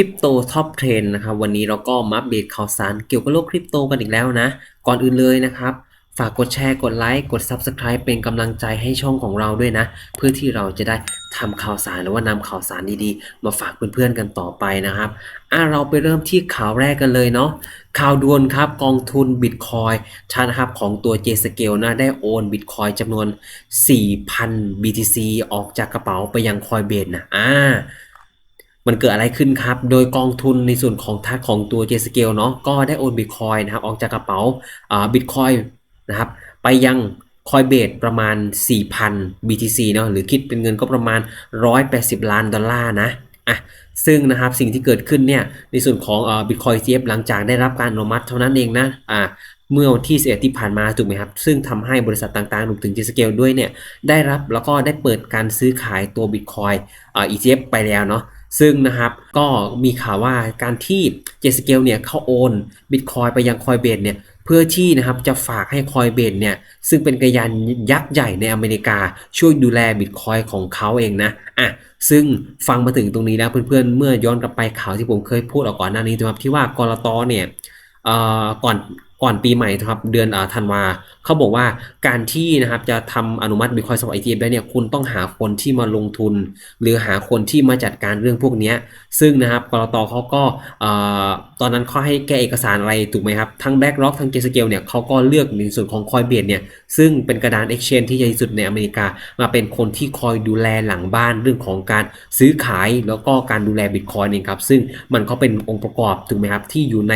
ริปโตท็อปเทรนนะครับวันนี้เราก็มาอัปเดตข่าวสารเกี่ยวกับโลกคริปโตกันอีกแล้วนะ ก่อนอื่นเลยนะครับ ฝากกดแชร์กดไลค์กด Subscribe เป็นกำลังใจให้ช่องของเราด้วยนะ เพื่อที่เราจะได้ทำข่าวสารหรือว่านำข่าวสารดีๆ มาฝากเพื่อนๆกันต่อไปนะครับอะเราไปเริ่มที่ข่าวแรกกันเลยเนาะข่าวด่วนครับกองทุนบิตคอยชานะครับของตัว j s c a l e นะได้โอนบิตคอยจำนวน 4,000 BTC ออกจากกระเป๋าไปยังคอยเบสนะอ่า มันเกิดอะไรขึ้นครับ โดยกองทุนในส่วนของทักของตัว j s c a l e เนาะก็ได้โอนบิตคอยนะครับออกจากกระเป๋าบิตคอยนะครับไปยังคอยเบสประมาณ 4,000 BTC เนาะหรือคิดเป็นเงินก็ประมาณ 180 ล้านดอลลาร์นะอะซึ่งนะครับสิ่งที่เกิดขึ้นเนี่ยในส่วนของเอ่อ Bitcoin ETF หลังจากได้รับการอนุมัติเท่านั้นเองนะอ่าเมื่อวันที่11ที่ผ่านมาถูกไหมครับ ซึ่งทำให้บริษัทต่างๆรวมถึง g s c a l e ด้วยเนี่ยได้รับแล้วก็ได้เปิดการซื้อขายตัว Bitcoin อ่า ETF ไปแล้วเนาะ ซึ่งนะครับก็มีข่าวว่าการที่ j s c a l e เนี่ยเขาโอน Bitcoin ไปยัง Coinbase เนี่ยเพื่อที่นะครับจะฝากให้ Coinbase เนี่ยซึ่งเป็นกระยานยักษ์ใหญ่ในอเมริกาช่วยดูแล Bitcoin ของเขาเองนะอะซึ่งฟังมาถึงตรงนี้แล้วเพื่อนๆ เมื่อย้อนกลับไปข่าวที่ผมเคยพูดออกก่อนหน้านี้นะครับที่ว่ากรตเนี่ยเอ่อก่อน ก่อนปีใหม่ครับเดือนธันวาเขาบอกว่าการที่นะครับจะทำอนุมัติบิตคอยสำหรับ ETF ได้เนี่ยคุณต้องหาคนที่มาลงทุน หรือหาคนที่มาจัดการเรื่องพวกนี้ซึ่งนะครับกรตเขาก็ตอนนั้นเขาให้แก้เอกสารอะไรถูกไหมครับทั้ง BlackRock ทั้ง Grayscale เนี่ยเขาก็เลือกในส่วนของ Coinbase เนี่ยซึ่งเป็นกระดาน Exchange ที่ใหญ่ที่สุดในอเมริกา มาเป็นคนที่คอยดูแลหลังบ้านเรื่องของการซื้อขายแล้วก็การดูแลบิตคอยน์เองครับซึ่งมันก็เป็นองค์ประกอบถูกไหมครับที่อยู่ใน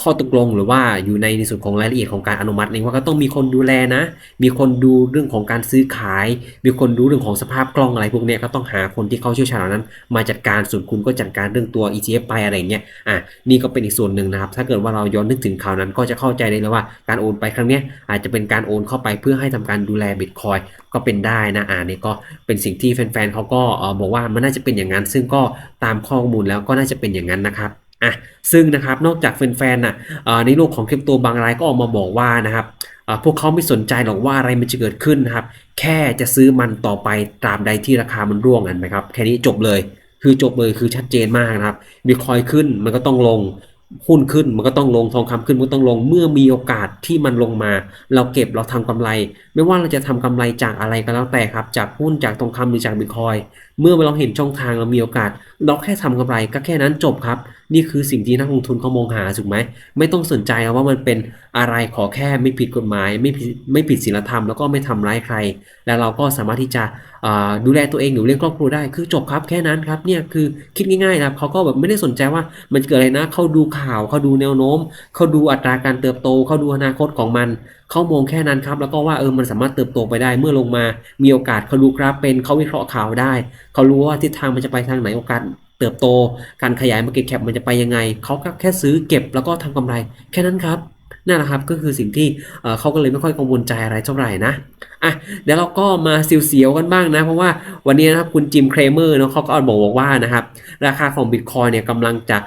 ข้อตกลงหรือว่าอยู่ในในส่วนของรายละเอียดของการอนุมัติเองว่าก็ต้องมีคนดูแลนะ มีคนดูเรื่องของการซื้อขาย มีคนดูเรื่องของสภาพกล้องอะไรพวกนี้ก็ต้องหาคนที่เขาเชี่ยวชาญเหล่านั้น มาจัดการส่วนคุณก็จัดการเรื่องตัว ETF ไปอะไรเงี้ยอะนี่ก็เป็นอีกส่วนหนึ่งนะครับ ถ้าเกิดว่าเราย้อนนึกถึงข่าวนั้น ก็จะเข้าใจได้เลยว่าการโอนไปครั้งนี้อาจจะเป็นการโอนเข้าไปเพื่อให้ทำการดูแลบิตคอยก็เป็นได้นะอ่านี่ก็เป็นสิ่งที่แฟนๆเขาก็บอกว่ามันน่าจะเป็นอย่างนั้น ซึ่งก็ตามข้อมูลแล้วก็น่าจะเป็นอย่างนั้นนะครับ อะซึ่งนะครับนอกจากแฟนๆน่ะเอ่อในโลกของคริปโตบางรายก็ออกมาบอกว่านะครับพวกเขาไม่สนใจหรอกว่าอะไรมันจะเกิดขึ้นนะครับ แค่จะซื้อมันต่อไปตราบใดที่ราคามันร่วงกันนะครับ แค่นี้จบเลย คือจบเลยคือชัดเจนมากนะครับบิตคอยขึ้นมันก็ต้องลงหุ้นขึ้นมันก็ต้องลงทองคำขึ้นมันก็ต้องลงเมื่อมีโอกาสที่มันลงมา เราเก็บเราทำกำไร ไม่ว่าเราจะทำกำไรจากอะไรก็แล้วแต่ครับ จากหุ้นจากทองคำหรือจากบิตคอย เมื่อเราเห็นช่องทางเรามีโอกาส เราแค่ทำกำไรก็แค่นั้นจบครับ นี่คือสิ่งที่นักลงทุนเขามองหาถูกไหมไม่ต้องสนใจว่ามันเป็นอะไรขอแค่ไม่ผิดกฎหมาย ไม่ผิดไม่ผิดศีลธรรมแล้วก็ไม่ทำร้ายใคร แล้วเราก็สามารถที่จะดูแลตัวเองหรือเลี้ยงครอบครัวได้คือจบครับแค่นั้นครับเนี่ยคือคิดง่ายๆนะเขาก็แบบไม่ได้สนใจว่ามันจะเกิดอะไรนะเขาดูข่าวเขาดูแนวโน้มเขาดูอัตราการเติบโตเขาดูอนาคตของมัน เขามองแค่นั้นครับ แล้วก็ว่าเออมันสามารถเติบโตไปได้เมื่อลงมา มีโอกาสเขารู้ครับเป็นเขาวิเคราะห์ข่าวได้ เขารู้ว่าทิศทางมันจะไปทางไหนโอกาสเติบโต การขยาย Market Cap มันจะไปยังไง เขาก็แค่ซื้อเก็บแล้วก็ทำกำไร แค่นั้นครับนั่นแหละครับก็คือสิ่งที่เอ่อเขาก็เลยไม่ค่อยกังวลใจอะไรเท่าไหร่นะอะเดี๋ยวเราก็มาเสียวๆกันบ้างนะ เพราะว่าวันนี้นะครับคุณจิมเครเมอร์เนาะเขาก็บอกว่านะครับ ราคาของบิตคอยเนี่ยกำลังจะ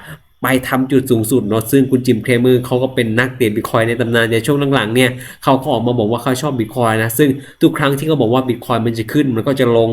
ไปทำจุดสูงสุดเนาะซึ่งคุณจิมเครเมอร์เขาก็เป็นนักเทรดบิตคอยในตำนานในช่วงหลังๆเนี่ยเขาก็ออกมาบอกว่าเขาชอบบิตคอยนะซึ่งทุกครั้งที่เขาบอกว่าบิตคอยมันจะขึ้น มันก็จะลง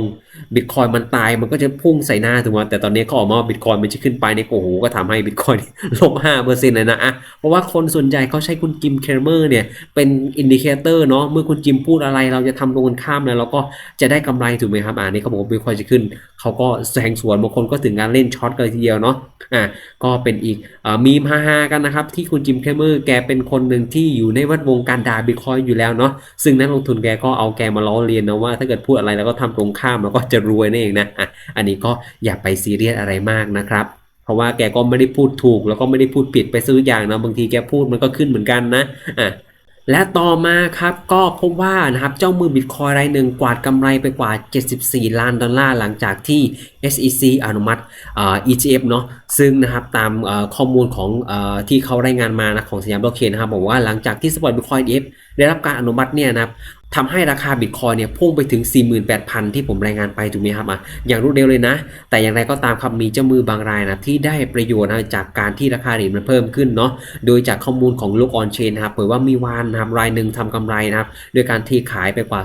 บิตคอยมันตายมันก็จะพุ่งใส่หน้าถูกไหมแต่ตอนนี้เขาออกมาบิตคอยมันจะขึ้นไปในโอ้โหก็ทำให้บิตคอยลบห้าเปอร์เซ็นต์เลยนะอะเพราะว่าคนส่วนใหญ่เขาใช้คุณจิมเครเมอร์เนี่ยเป็นอินดิเคเตอร์เนาะเมื่อคุณจิมพูดอะไรเราจะทำตรงกันข้ามแล้วเราก็จะได้กำไรถูกไหมครับอ่านี่เขาบอกว่าบิตคอยจะขึ้น เขาก็แซงสวนบางคนก็ถึงการเล่นช็อตกันทีเดียวเนาะอะก็เป็นอีกอมีมฮาๆกันนะครับ ที่คุณจิมเครเมอร์แกเป็นคนหนึ่งที่อยู่ในแวัดวงการด่าบิตคอยอยู่แล้วเนาะซึ่งนักลงทุนแกก็เอาแกมาล้อเลียนนะว่าถ้าเกิดพูดอะไรแล้วก็ทำตรงข้ามแล้วก็จะรวยนั่นเองนะอะอันนี้ก็อย่าไปซีเรียสอะไรมากนะครับเพราะว่าแกก็ไม่ได้พูดถูกแล้วก็ไม่ได้พูดผิดไปซื้ออย่างนะบางทีแกพูดมันก็ขึ้นเหมือนกันนะอะ และต่อมาครับก็พบว่านะครับเจ้ามือบิตคอยรายหนึ่งกวาดกำไรไปกว่า 74 ล้านดอลลาร์หลังจากที่ SEC อนุมัติ ETF เนาะซึ่งนะครับตามข้อมูลของอที่เขารายงานมานะของสยามบล็อกเชนนะครับบอกว่าหลังจากที่สปอร์ตบิตคอย ETF ได้รับการอนุมัติเนี่ยนะครับ ทำให้ราคาบิตคอยเนี่ยพุ่งไปถึง 48,000 ที่ผมรายงานไปถูกไหมครับอะอย่างรวดเร็วเลยนะ แต่อย่างไรก็ตามครับมีเจ้ามือบางรายนะที่ได้ประโยชน์นะจากการที่ราคาเหรียญมันเพิ่มขึ้นเนาะโดยจากข้อมูลของโลกออนเชนนะครับเผยว่ามีวานนะครับรายหนึ่งทำกำไรนะครับโดยการเทขายไปกว่า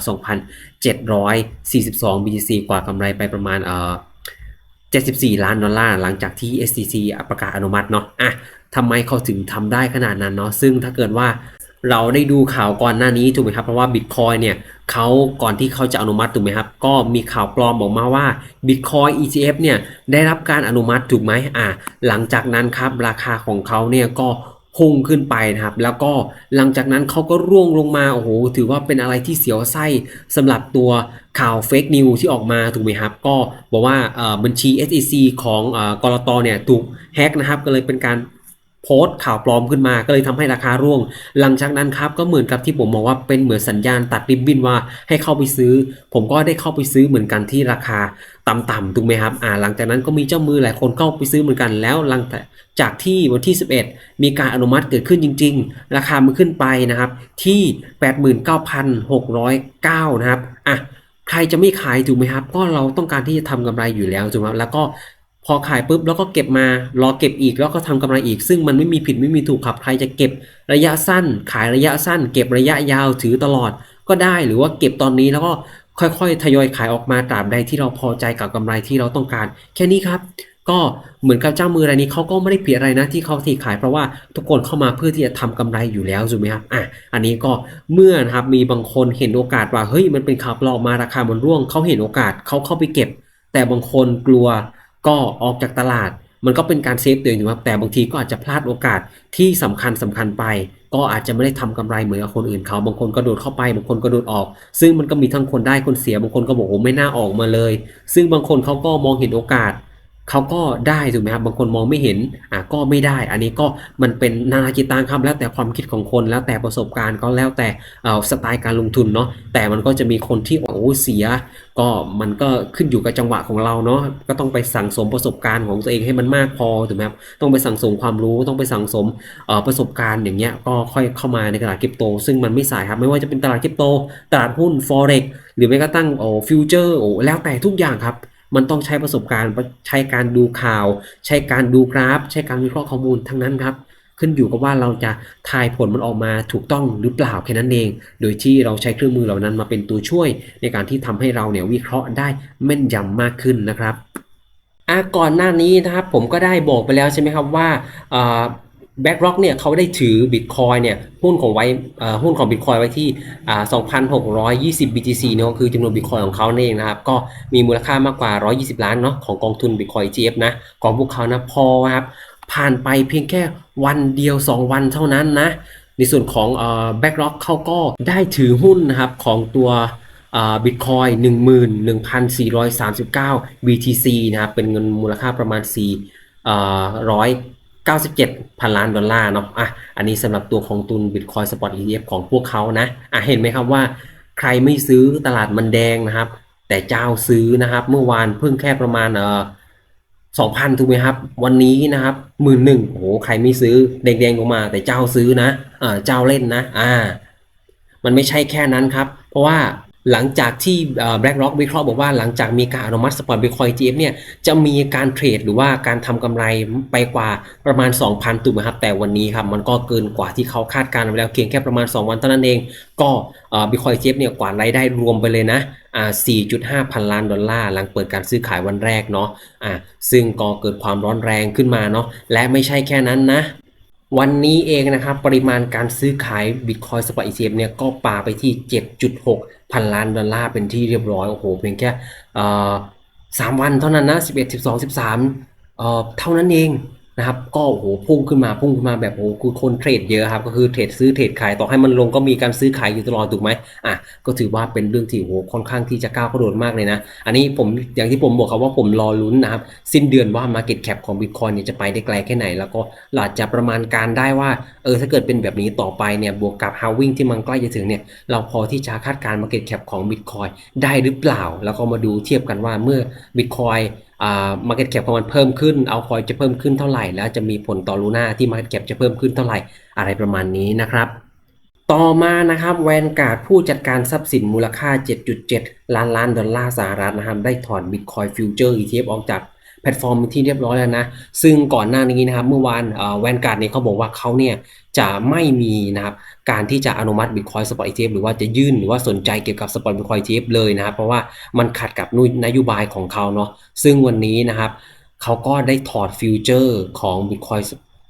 2,742 BTC กว่ากำไรไปประมาณเอ่อ74 ล้านดอลลาร์หลังจากที่ SEC ประกาศอนุมัติเนาะอะทำไมเขาถึงทำได้ขนาดนั้นเนาะซึ่งถ้าเกิดว่า เราได้ดูข่าวก่อนหน้านี้ถูกไหมครับ เพราะว่า Bitcoin เนี่ยเขาก่อนที่เขาจะอนุมัติถูกไหมครับ ก็มีข่าวปลอมออกมาว่า Bitcoin ETF เนี่ยได้รับการอนุมัติถูกไหมอะหลังจากนั้นครับราคาของเขาเนี่ยก็พุ่งขึ้นไปนะครับ แล้วก็หลังจากนั้นเขาก็ร่วงลงมาโอ้โหถือว่าเป็นอะไรที่เสียวไส้สำหรับตัวข่าวเฟกนิวที่ออกมาถูกไหมครับ ก็บอกว่าบัญชี SEC ของเอ่อกรตเนี่ยถูกแฮกนะครับก็เลยเป็นการ โพสต์ข่าวปลอมขึ้นมาก็เลยทำให้ราคาร่วง หลังจากนั้นครับก็เหมือนกับที่ผมบอกว่าเป็นเหมือนสัญญาณตัดริบบิ้นว่าให้เข้าไปซื้อ ผมก็ได้เข้าไปซื้อเหมือนกันที่ราคาต่ำๆถูกไหมครับอ่าหลังจากนั้นก็มีเจ้ามือหลายคนเข้าไปซื้อเหมือนกันแล้วหลังจากที่วันที่ 11 มีการอนุมัติเกิดขึ้นจริง ๆ ราคามันขึ้นไปนะครับที่ 89,609นะครับอะใครจะไม่ขายถูกไหมครับ ก็เราต้องการที่จะทำกำไรอยู่แล้วถูกไหมครับแล้วก็ พอขายปุ๊บแล้วก็เก็บมารอเก็บอีกแล้วก็ทำกำไรอีก ซึ่งมันไม่มีผิดไม่มีถูกครับใครจะเก็บระยะสั้น ขายระยะสั้น เก็บระยะยาวถือตลอดก็ได้หรือว่าเก็บตอนนี้แล้วก็ค่อยๆ ทยอยขายออกมาตราบใดที่เราพอใจกับกำไรที่เราต้องการ แค่นี้ครับ ก็เหมือนกับเจ้ามือรายนี้เขาก็ไม่ได้เปลี่ยอะไรนะที่เขาที่ขายเพราะว่าทุกคนเข้ามาเพื่อที่จะทำกำไรอยู่แล้วถูกไหมครับอะอันนี้ก็เมื่อนะครับมีบางคนเห็นโอกาสว่าเฮ้ยมันเป็นข่าวปลอมมาราคามันร่วงเขาเห็นโอกาสเขาเข้าไปเก็บ แต่บางคนกลัว ก็ออกจากตลาด มันก็เป็นการเซฟตัวเองถูกไหมครับแต่บางทีก็อาจจะพลาดโอกาสที่สำคัญสำคัญไป ก็อาจจะไม่ได้ทำกำไรเหมือนกับคนอื่นเขา บางคนก็โดดเข้าไปบางคนก็โดดออก ซึ่งมันก็มีทั้งคนได้คนเสียบางคนก็บอกโอ้ไม่น่าออกมาเลย ซึ่งบางคนเขาก็มองเห็นโอกาส เขาก็ได้ถูกไหมครับบางคนมองไม่เห็นอะก็ไม่ได้ อันนี้ก็มันเป็นนานาจิตตังครับแล้วแต่ความคิดของคนแล้วแต่ประสบการณ์ก็แล้วแต่สไตล์การลงทุนเนาะแต่มันก็จะมีคนที่โอ้เสีย ก็มันก็ขึ้นอยู่กับจังหวะของเราเนาะก็ต้องไปสั่งสมประสบการณ์ของตัวเองให้มันมากพอถูกไหมครับต้องไปสั่งสมความรู้ต้องไปสั่งสมประสบการณ์อย่างเงี้ยก็ค่อยเข้ามาในตลาดคริปโต ซึ่งมันไม่สายครับไม่ว่าจะเป็นตลาดคริปโตตลาดหุ้น forex หรือแม้กระทั่งโอ้ฟิวเจอร์โอ้แล้วแต่ทุกอย่างครับ มันต้องใช้ประสบการณ์ใช้การดูข่าว ใช้การดูกราฟ ใช้การวิเคราะห์ข้อมูลทั้งนั้นครับ ขึ้นอยู่กับว่าเราจะทายผลมันออกมาถูกต้องหรือเปล่าแค่นั้นเอง โดยที่เราใช้เครื่องมือเหล่านั้นมาเป็นตัวช่วย ในการที่ทำให้เราเนี่ยวิเคราะห์ได้แม่นยำมากขึ้นนะครับอะก่อนหน้านี้นะครับผมก็ได้บอกไปแล้วใช่ไหมครับว่า แบ็กร็อกเนี่ยเขาได้ถือบิตคอยเนี่ยหุ้นของไว้หุ้นของบิตคอยไว้ที่ 2,620 BTC เนาะคือจำนวนบิตคอยของเขาเองนะครับ ก็มีมูลค่ามากกว่า 120 ล้านเนาะของกองทุนบิตคอย ETF นะ ของพวกเขานะพอครับ ผ่านไปเพียงแค่วันเดียว 2 วันเท่านั้นนะ ในส่วนของแบ็กร็อกเขาก็ได้ถือหุ้นนะครับของตัวบิตคอยหนึ่งหมื่นหนึ่งพันสี่ร้อยสามสิบเก้า BTC นะครับเป็นเงินมูลค่าประมาณสี่ร้ อยเก้าสิบเจ็ดพันล้านดอลลาร์เนาะอะอันนี้สำหรับตัวของตุน Bitcoin Spot ETF ของพวกเขานะอะเห็นไหมครับว่าใครไม่ซื้อตลาดมันแดงนะครับ แต่เจ้าซื้อนะครับ เมื่อวานเพิ่งแค่ประมาณเอ่อสองพันถูกไหมครับ วันนี้นะครับหมื่นหนึ่งโอ้โหใครไม่ซื้อแดงๆออกมา แต่เจ้าซื้อนะเออเจ้าเล่นนะ อ่า มันไม่ใช่แค่นั้นครับ เพราะว่า หลังจากที่ BlackRock วิเคราะห์บอกว่าหลังจากมีการอนุมัติสปอร์ต Bitcoin ETF เนี่ยจะมีการเทรดหรือว่าการทำกำไรไปกว่าประมาณ 2,000 ตุ่มครับ แต่วันนี้ครับมันก็เกินกว่าที่เขาคาดการณ์ไว้แล้วเพียงแค่ประมาณ 2 วันเท่านั้นเอง ก็ Bitcoin ETF เนี่ยกว่ารายได้รวมไปเลยนะอ่า4.5 พันล้านดอลลาร์หลังเปิดการซื้อขายวันแรกเนาะอ่าซึ่งก็เกิดความร้อนแรงขึ้นมาเนาะและไม่ใช่แค่นั้นนะ วันนี้เองนะครับปริมาณการซื้อขาย Bitcoin Spot ETF เนี่ยก็ปาไปที่ 7.6 พันล้านดอลลาร์เป็นที่เรียบร้อย โอ้โหเพียงแค่สามวันเท่านั้นนะ 11 12 13เอ่อเท่านั้นเอง นะครับ ก็โอ้โหพุ่งขึ้นมาพุ่งขึ้นมาแบบโอ้คือคนเทรดเยอะครับ ก็คือเทรดซื้อเทรดขายต่อให้มันลงก็มีการซื้อขายอยู่ตลอดถูกไหมอะก็ถือว่าเป็นเรื่องที่โอ้โหค่อนข้างที่จะก้าวกระโดดมากเลยนะ อันนี้ผมอย่างที่ผมบอกครับว่าผมรอลุ้นนะครับ สิ้นเดือนว่า Market Cap ของ Bitcoin เนี่ยจะไปได้ไกลแค่ไหน แล้วก็อาจจะประมาณการได้ว่าเออถ้าเกิดเป็นแบบนี้ต่อไปเนี่ยบวกกับ Halving ที่มันใกล้จะถึงเนี่ยเราพอที่จะคาดการ Market Cap ของ Bitcoin ได้หรือเปล่า แล้วก็มาดูเทียบกันว่าเมื่อ Bitcoin อ่า market cap ของมันเพิ่มขึ้น เอาคอยจะเพิ่มขึ้นเท่าไหร่ แล้วจะมีผลต่อลูน่าที่ market cap จะเพิ่มขึ้นเท่าไหร่อะไรประมาณนี้นะครับ ต่อมานะครับแวนการ์ดผู้จัดการทรัพย์สินมูลค่า 7.7 ล้านล้านดอลลาร์สหรัฐนะครับได้ถอน Bitcoin Future ETF ออกจากแพลตฟอร์มที่เรียบร้อยแล้วนะ ซึ่งก่อนหน้านี้นะครับเมื่อวานแวนการ์ดเนี่ยเขาบอกว่าเขาเนี่ย จะไม่มีนะครับการที่จะอนุมัติ Bitcoin Spot ETF หรือว่าจะยื่นหรือว่าสนใจเกี่ยวกับ Spot Bitcoin ETF เลยนะครับ เพราะว่ามันขัดกับนโยบายของเขาเนาะซึ่งวันนี้นะครับเขาก็ได้ถอดฟิวเจอร์ของ Bitcoin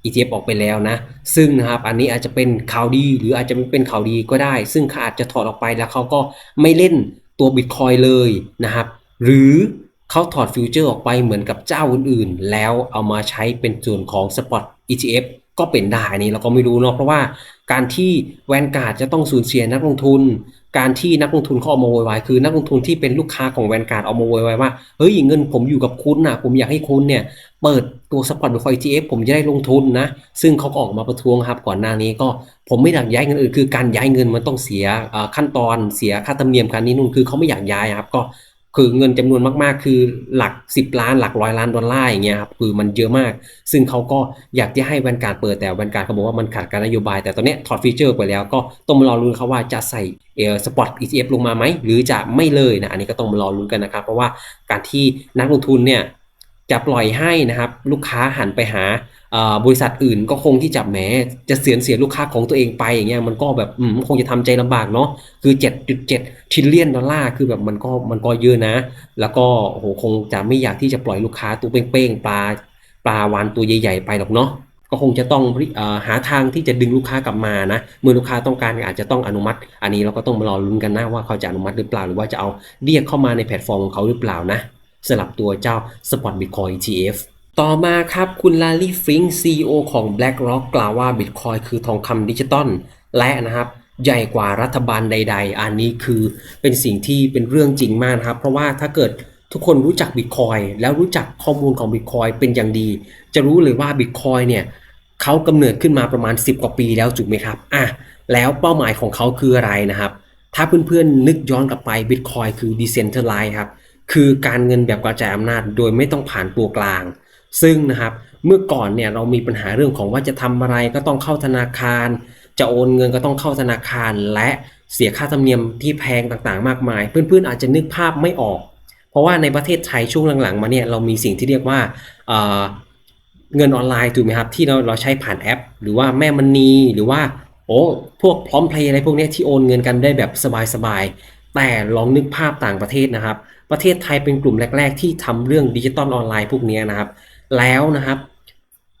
ETF ออกไปแล้วนะ ซึ่งนะครับอันนี้อาจจะเป็นข่าวดีหรืออาจจะไม่เป็นข่าวดีก็ได้ ซึ่งเขาอาจจะถอดออกไปแล้วเขาก็ไม่เล่นตัว Bitcoin เลยนะครับ หรือเขาถอดฟิวเจอร์ออกไปเหมือนกับเจ้าอื่นๆ แล้วเอามาใช้เป็นส่วนของ Spot ETF ก็เป็นได้อันนี้เราก็ไม่รู้เนาะเพราะว่าการที่แวนการ์ดจะต้องสูญเสียนักลงทุน การที่นักลงทุนเขาเอามาโวยวายคือนักลงทุนที่เป็นลูกค้าของแวนการ์ดเอามาโวยวายว่าเฮ้ยเงินผมอยู่กับคุณนะผมอยากให้คุณเนี่ยเปิดตัวสปอตบิตคอย ETF ผมจะได้ลงทุนนะซึ่งเขาก็ออกมาประท้วงครับก่อนหน้านี้ก็ผมไม่อยากย้ายเงินอื่นคือการย้ายเงินมันต้องเสียขั้นตอนเสียค่าธรรมเนียมการนี้นู่นคือเขาไม่อยากย้ายครับก็ คือเงินจำนวนมากๆ คือหลัก 10 ล้านหลักร้อยล้านดอลลาร์อย่างเงี้ยครับคือมันเยอะมาก ซึ่งเขาก็อยากจะให้แวนการ์ดเปิดแต่แวนการ์ดเขาบอกว่ามันขาดการนโยบาย แต่ตอนนี้ถอดฟีเจอร์ไปแล้วก็ต้องมารอรุ้นเขาว่าจะใส่เออสปอต ETF ลงมาไหมหรือจะไม่เลยนะอันนี้ก็ต้องมารอรุ้นกันนะครับเพราะว่าการที่นักลงทุนเนี่ย จะปล่อยให้นะครับลูกค้าหันไปหาบริษัทอื่นก็คงที่จะแหมจะเสียเสียลูกค้าของตัวเองไปอย่างเงี้ยมันก็แบบอืมคงจะทำใจลำบากเนาะคือ 7.7ทริลเลียนดอลลาร์คือแบบมันก็มันก็เยอะนะ แล้วก็โหคงจะไม่อยากที่จะปล่อยลูกค้าตัวเป้งๆปลาปลาวานตัวใหญ่ๆไปหรอกเนาะก็คงจะต้องหาทางที่จะดึงลูกค้ากลับมานะเมื่อลูกค้าต้องการอาจจะต้องอนุมัติ อันนี้เราก็ต้องมารอลุ้นกันนะว่าเขาจะอนุมัติหรือเปล่า หรือว่าจะเอาเรียกเข้ามาในแพลตฟอร์มของเขาหรือเปล่านะ สำหรับตัวเจ้า Spot Bitcoin ETF ต่อมาครับคุณลารีฟิง CEO ของ BlackRock กล่าวว่า Bitcoin คือทองคำดิจิตอลและนะครับใหญ่กว่ารัฐบาลใด ๆ อันนี้คือเป็นสิ่งที่เป็นเรื่องจริงมากครับ เพราะว่าถ้าเกิดทุกคนรู้จัก Bitcoin แล้วรู้จักข้อมูลของ Bitcoin เป็นอย่างดี จะรู้เลยว่า Bitcoin เนี่ยเขากำเนิดขึ้นมาประมาณ 10 กว่าปีแล้วถูกไหมครับอะแล้วเป้าหมายของเขาคืออะไรนะครับ ถ้าเพื่อนๆนึกย้อนกลับไป Bitcoin คือ Decentralized ครับ คือการเงินแบบกระจายอำนาจโดยไม่ต้องผ่านตัวกลาง ซึ่งนะครับเมื่อก่อนเนี่ยเรามีปัญหาเรื่องของว่าจะทำอะไรก็ต้องเข้าธนาคาร จะโอนเงินก็ต้องเข้าธนาคาร และเสียค่าธรรมเนียมที่แพงต่างๆ มากมาย เพื่อนๆอาจจะนึกภาพไม่ออก เพราะว่าในประเทศไทยช่วงหลังๆ มาเนี่ยเรามีสิ่งที่เรียกว่าเงินออนไลน์ถูกไหมครับที่เราเราใช้ผ่านแอป หรือว่าแม่มันนีหรือว่าโอ้พวกพร้อมเพลย์อะไรพวกนี้ที่โอนเงินกันได้แบบสบายๆแต่ลองนึกภาพต่างประเทศนะครับ ประเทศไทยเป็นกลุ่มแรก ๆ ที่ทำเรื่องดิจิตอลออนไลน์พวกนี้นะครับ แล้วนะครับ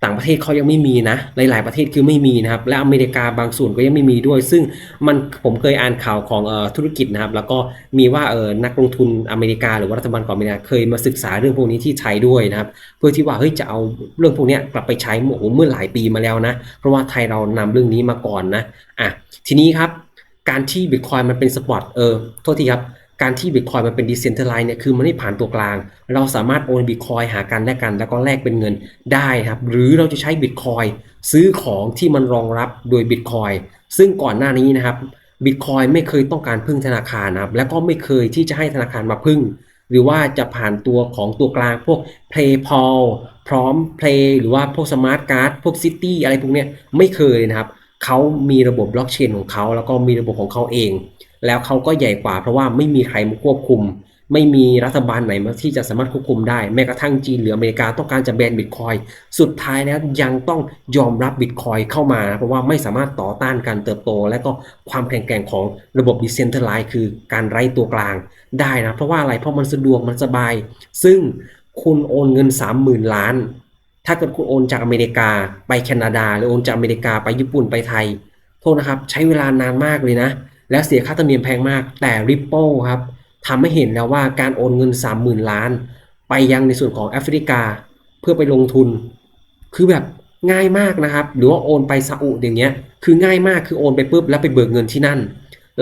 ต่างประเทศเขายังไม่มีนะหลายๆประเทศคือไม่มีนะครับ และอเมริกาบางส่วนก็ยังไม่มีด้วย ซึ่งมันผมเคยอ่านข่าวของออธุรกิจนะครับ แล้วก็มีว่าเออนักลงทุนอเมริกาหรือว่ารัฐบาลของอเมริกาเคยมาศึกษาเรื่องพวกนี้ที่ไทยด้วยนะครับ เพื่อที่ว่าเฮ้ยจะเอาเรื่องพวกนี้กลับไปใช้โอ้เมื่อหลายปีมาแล้วนะ เพราะว่าไทยเรานำเรื่องนี้มาก่อนนะอะทีนี้ครับการที่บิตคอยมันเป็นสปอตเออโทษทีครับ การที่บิตคอยมันเป็นดิเซนเทอร์ไลน์เนี่ยคือมันไม่ผ่านตัวกลาง เราสามารถโอนบิตคอยหากันแลกกัน แล้วก็แลกเป็นเงินได้ครับ หรือเราจะใช้บิตคอยซื้อของที่มันรองรับโดยบิตคอยซึ่งก่อนหน้านี้นะครับบิตคอยไม่เคยต้องการพึ่งธนาคารนะครับ แล้วก็ไม่เคยที่จะให้ธนาคารมาพึ่ง หรือว่าจะผ่านตัวของตัวกลางพวก PayPal พร้อม Play หรือว่าพวกสมาร์ทการ์ดพวก City อะไรพวกนี้ไม่เคยนะครับเขามีระบบบล็อกเชนของเขาแล้วก็มีระบบของเขาเอง แล้วเขาก็ใหญ่กว่าเพราะว่าไม่มีใครมาควบคุม ไม่มีรัฐบาลไหนมาที่จะสามารถควบคุมได้ แม้กระทั่งจีนหรืออเมริกาต้องการจะแบนบิตคอยสุดท้ายแล้วยังต้องยอมรับบิตคอยเข้ามา เพราะว่าไม่สามารถต่อต้านการเติบโต และก็ความแข็งแกร่งของระบบดิเซนเทอร์ไลน์คือการไร้ตัวกลางได้นะเพราะว่าอะไรเพราะมันสะดวกมันสบาย ซึ่งคุณโอนเงิน 30,000 ล้าน ถ้าเกิดคุณโอนจากอเมริกาไปแคนาดา หรือโอนจากอเมริกาไปญี่ปุ่นไปไทย โทษนะครับ ใช้เวลานานมากเลยนะ และเสียค่าธรรมเนียมแพงมาก แต่ Ripple ครับทำให้เห็นแล้วว่าการโอนเงิน 30,000 ล้าน ไปยังในส่วนของแอฟริกา เพื่อไปลงทุน คือแบบง่ายมากนะครับ หรือว่าโอนไปซาอุอย่างเงี้ย คือง่ายมากคือโอนไปปุ๊บแล้วไปเบิกเงินที่นั่น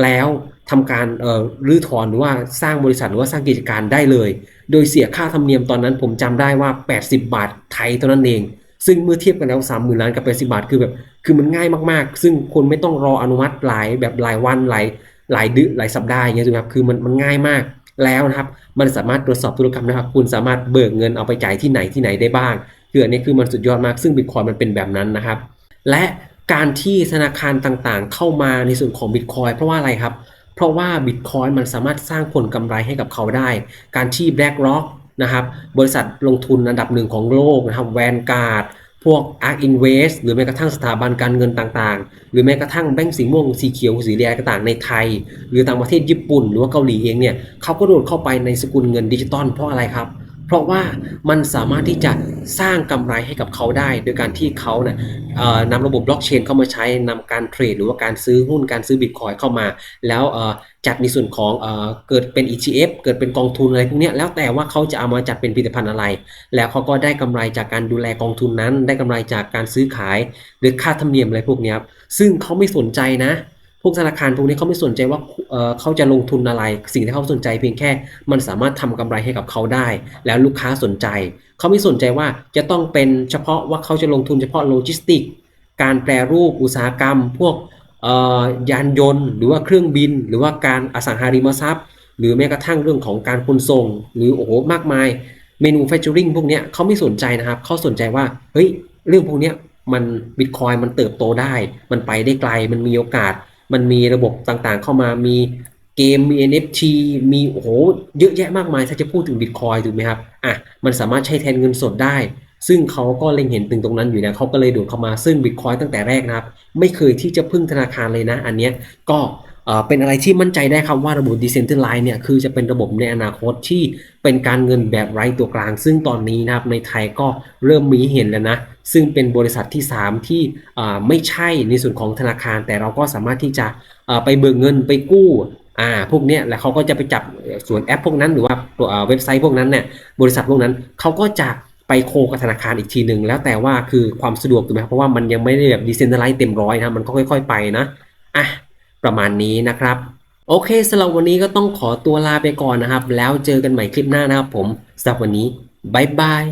แล้วทำการเอ่อรื้อถอนหรือว่าสร้างบริษัทหรือว่าสร้างกิจการได้เลย โดยเสียค่าธรรมเนียมตอนนั้นผมจำได้ว่า 80 บาทไทยเท่านั้นเอง ซึ่งเมื่อเทียบกันแล้วสามหมื่นล้านกับแปดสิบาท คือแบบ คือมันง่ายมากๆ ซึ่งคนไม่ต้องรออนุมัติหลายแบบหลายวันหลายหลายเดือนหลายสัปดาห์อย่างเงี้ยครับ คือมันมันง่ายมากแล้วนะครับ มันสามารถตรวจสอบธุรกรรมนะครับ คุณสามารถเบิกเงินเอาไปจ่ายที่ไหนที่ไหนได้บ้างคืออันนี้คือมันสุดยอดมาก ซึ่งบิตคอยมันเป็นแบบนั้นนะครับ และการที่ธนาคารต่างๆ เข้ามาในส่วนของบิตคอยเพราะว่าอะไรครับ เพราะว่าบิตคอยมันสามารถสร้างผลกำไรให้กับเขาได้ การที่ BlackRock นะครับ บริษัทลงทุนอันดับหนึ่งของโลกนะครับแวนการ์ด พวก ARK Invest หรือแม้กระทั่งสถาบันการเงินต่างๆ หรือแม้กระทั่งแบงก์สีม่วงสีเขียวสีแดงต่างๆในไทย หรือต่างประเทศญี่ปุ่น หรือว่าเกาหลีเองเนี่ยเขาก็โดดเข้าไปในสกุลเงินดิจิตอลเพราะอะไรครับ เพราะว่ามันสามารถที่จะสร้างกำไรให้กับเขาได้ โดยการที่เขาเนี่ยนำระบบบล็อกเชนเข้ามาใช้นำการเทรดหรือว่าการซื้อหุ้นการซื้อบิตคอยเข้ามา แล้วจัดในส่วนของเอเกิดเป็น ETF เกิดเป็นกองทุนอะไรพวกนี้แล้วแต่ว่าเขาจะเอามาจัดเป็นผลิตภัณฑ์อะไร แล้วเขาก็ได้กำไรจากการดูแลกองทุนนั้น ได้กำไรจากการซื้อขาย หรือค่าธรรมเนียมอะไรพวกนี้ครับซึ่งเขาไม่สนใจนะ พวกธนาคารพวกนี้เขาไม่สนใจว่าเเขาจะลงทุนอะไร สิ่งที่เขาสนใจเพียงแค่ มันสามารถทำกำไรให้กับเขาได้ แล้วลูกค้าสนใจ เขาไม่สนใจว่าจะต้องเป็นเฉพาะว่าเขาจะลงทุนเฉพาะโลจิสติก การแปรรูปอุตสาหกรรม พวกยานยนต์ หรือว่าเครื่องบิน หรือว่าการอสังหาริมทรัพย์ หรือแม้กระทั่งเรื่องของการขนส่ง หรือโอ้โหมากมาย เมนูแฟชเจอริงพวกนี้เขาไม่สนใจนะครับเขาสนใจว่าเฮ้ยเรื่องพวกนี้มันบิตคอยมันเติบโตได้ มันไปได้ไกลมันมีโอกาส มันมีระบบต่างๆ เข้ามามีเกมมี NFT มีโอ้โหเยอะแยะมากมาย ถ้าจะพูดถึงบิตคอยถูกไหมครับอะมันสามารถใช้แทนเงินสดได้ ซึ่งเขาก็เล็งเห็นถึงตรงนั้นอยู่นะเขาก็เลยดูดเข้ามาซึ่งบิตคอยตั้งแต่แรกนะครับ ไม่เคยที่จะพึ่งธนาคารเลยนะ อันเนี้ยก็ เป็นอะไรที่มั่นใจได้ครับว่าระบบ Decentralized เนี่ยคือจะเป็นระบบในอนาคตที่เป็นการเงินแบบไร้ตัวกลาง ซึ่งตอนนี้นะครับในไทยก็เริ่มมีเห็นแล้วนะ ซึ่งเป็นบริษัทที่ 3 ที่ไม่ใช่ในส่วนของธนาคาร แต่เราก็สามารถที่จะไปเบิกเงินไปกู้อ่าพวกเนี้ยแล้วเขาก็จะไปจับส่วนแอปพวกนั้นหรือว่าตัวเว็บไซต์พวกนั้นเนี่ยบริษัทพวกนั้นเขาก็จะไปโคกับธนาคารอีกทีหนึ่งแล้วแต่ว่าคือความสะดวกถูกไหมครับเพราะว่ามันยังไม่ได้แบบดิเซน t ั a ไลซ์เต็มร้อยนะมันก็ค่อย ๆ ไปนะอะ ประมาณนี้นะครับ โอเคสำหรับวันนี้ก็ต้องขอตัวลาไปก่อนนะครับ แล้วเจอกันใหม่คลิปหน้านะครับผมสำหรับวันนี้บายบาย